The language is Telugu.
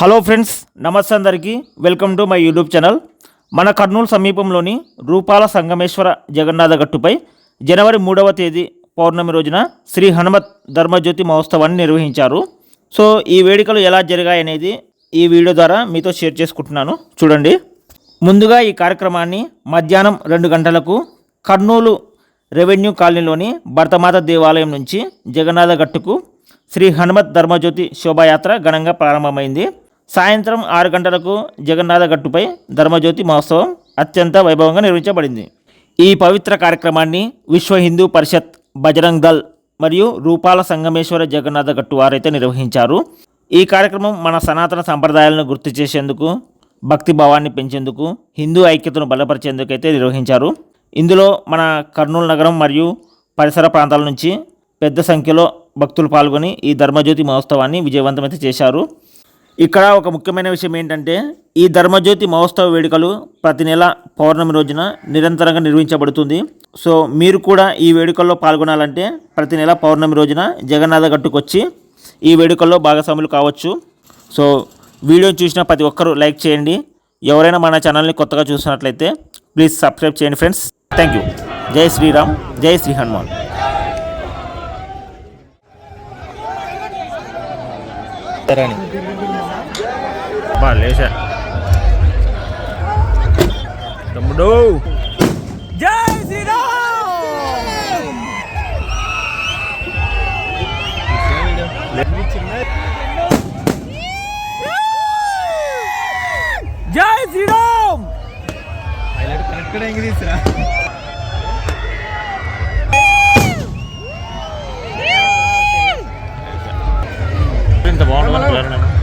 హలో ఫ్రెండ్స్ నమస్తే అందరికీ. Welcome to my YouTube channel. మన కర్నూలు సమీపంలోని రూపాల సంగమేశ్వర జగన్నాథ గట్టుపై జనవరి మూడవ తేదీ పౌర్ణమి రోజున శ్రీ హనుమత్ ధర్మజ్యోతి మహోత్సవాన్ని నిర్వహించారు. సో ఈ వేడుకలు ఎలా జరిగాయనేది ఈ వీడియో ద్వారా మీతో షేర్ చేసుకుంటున్నాను. చూడండి. ముందుగా ఈ కార్యక్రమాన్ని మధ్యాహ్నం రెండు గంటలకు కర్నూలు రెవెన్యూ కాలనీలోని భర్తమాత దేవాలయం నుంచి జగన్నాథ గట్టుకు శ్రీ హనుమత్ ధర్మజ్యోతి శోభాయాత్ర ఘనంగా ప్రారంభమైంది. సాయంత్రం ఆరు గంటలకు జగన్నాథ గట్టుపై ధర్మజ్యోతి మహోత్సవం అత్యంత వైభవంగా నిర్వహించబడింది. ఈ పవిత్ర కార్యక్రమాన్ని విశ్వ హిందూ పరిషత్ బజరంగ్ దల్ మరియు రూపాల సంగమేశ్వర జగన్నాథ గట్టు వారైతే నిర్వహించారు. ఈ కార్యక్రమం మన సనాతన సంప్రదాయాలను గుర్తు చేసేందుకు భక్తి భావాన్ని పెంచేందుకు హిందూ ఐక్యతను బలపరిచేందుకు అయితే నిర్వహించారు. ఇందులో మన కర్నూలు నగరం మరియు పరిసర ప్రాంతాల నుంచి పెద్ద సంఖ్యలో భక్తులు పాల్గొని ఈ ధర్మజ్యోతి మహోత్సవాన్ని విజయవంతమైతే చేశారు. ఇక్కడ ఒక ముఖ్యమైన విషయం ఏంటంటే ఈ ధర్మజ్యోతి మహోత్సవ వేడుకలు ప్రతి నెల పౌర్ణమి రోజున నిరంతరంగా నిర్వహించబడుతుంది. సో మీరు కూడా ఈ వేడుకల్లో పాల్గొనాలంటే ప్రతి నెల పౌర్ణమి రోజున జగన్నాథ గట్టుకు వచ్చి ఈ వేడుకల్లో భాగస్వాములు కావచ్చు. సో వీడియో చూసిన ప్రతి ఒక్కరూ లైక్ చేయండి. ఎవరైనా మన ఛానల్ని కొత్తగా చూసినట్లయితే ప్లీజ్ సబ్స్క్రైబ్ చేయండి ఫ్రెండ్స్. Thank you. జై శ్రీరామ్ జై శ్రీ హనుమాన్. బా లేచా. తమ్ముడు. జై శ్రీరామ్! జై శ్రీరామ్ ఇంత బాగుంటుంది నేను అజ్జుడు